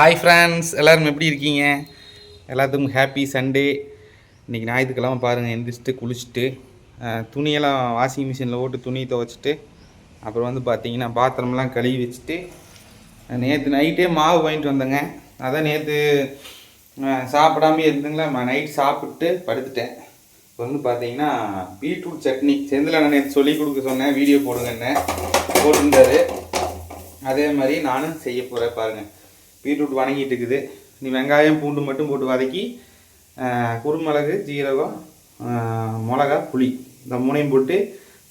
Hi friends எல்லோரும் எப்படி இருக்கீங்க? எல்லாத்துக்கும் ஹாப்பி சண்டே இன்றைக்கி ஞாயிற்றுக்கிழமை பாருங்கள் எந்திரிச்சிட்டு குளிச்சுட்டு துணியெல்லாம் வாஷிங் மிஷினில் போட்டு துணி துவைச்சிட்டு அப்புறம் வந்து பார்த்தீங்கன்னா பாத்திரம்லாம் கழுவி வச்சுட்டு நேற்று நைட்டே மாவு வாங்கிட்டு வந்தேங்க. அதான் நேற்று சாப்பிடாம இருந்துங்களா நைட் சாப்பிட்டு படுத்துட்டேன். இப்போ வந்து பார்த்தீங்கன்னா பீட்ரூட் சட்னி செந்தில் நான் நேற்று சொல்லி கொடுக்க சொன்னேன் வீடியோ போடுங்கன்னு போட்டிருந்தாரு. அதே மாதிரி நானும் செய்ய போகிறேன் பாருங்கள் பீட்ரூட் வணங்கிட்டு இருக்குது. நீ வெங்காயம் பூண்டு மட்டும் போட்டு வதக்கி குறுமிளகு குருமிளகு ஜீரகம் மிளகா புளி. இந்த மூணையும் போட்டு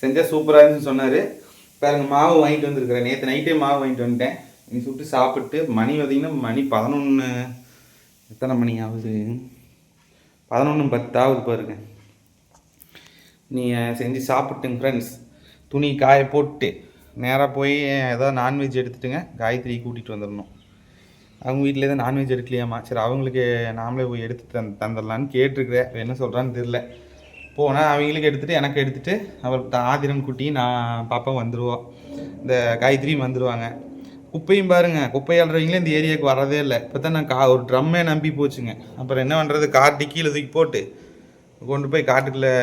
செஞ்சால் சூப்பராக இருந்துன்னு சொன்னார். பாருங்க மாவு வாங்கிட்டு வந்திருக்கிறேன். நேற்று நைட்டே மாவு வாங்கிட்டு வந்துட்டேன். நீ சுட்டு சாப்பிட்டு மணி பார்த்தீங்கன்னா மணி பதினொன்று எத்தனை மணி ஆகுது? பதினொன்று பத்து ஆகுது பாருங்க. நீ செஞ்சு சாப்பிட்டுங்க ஃப்ரெண்ட்ஸ் துணி காய போட்டு நேராக போய் ஏதோ நான்வெஜ் எடுத்துட்டுங்க. காயத்ரி கூட்டிகிட்டு வந்துடணும். அவங்க வீட்டில் எதுவும் நான்வெஜ் எடுக்கலையாம்மா சரி அவங்களுக்கு நாமளே போய் எடுத்து தந் தந்துடலான்னு கேட்டிருக்கிறேன். என்ன சொல்கிறான்னு தெரில போனால் அவங்களுக்கு எடுத்துகிட்டு எனக்கு எடுத்துகிட்டு அப்புறம் ஆதிரன் குட்டி நான் பாப்பா வந்துடுவோம் இந்த காயத்ரியும் வந்துடுவாங்க குப்பையும் பாருங்க குப்பை அல்றவங்களே இந்த ஏரியாவுக்கு வரதே இல்லை. இப்போ தான் நான் கா ஒரு ட்ரம்மே நம்பி போச்சுங்க. அப்புறம் என்ன பண்ணுறது கார் டிக்கியில் தூக்கி போட்டு கொண்டு போய் காட்டுக்குள்ளே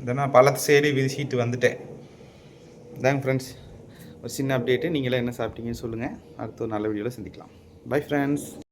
இதெல்லாம் பழத்து சைடு விரிச்சிட்டு வந்துட்டேன். இதாங்க ஃப்ரெண்ட்ஸ் ஒரு சின்ன அப்டேட்டு நீங்களே என்ன சாப்பிட்டீங்கன்னு சொல்லுங்கள் அடுத்த ஒரு நல்ல வீடியோவில் சந்திக்கலாம். Bye friends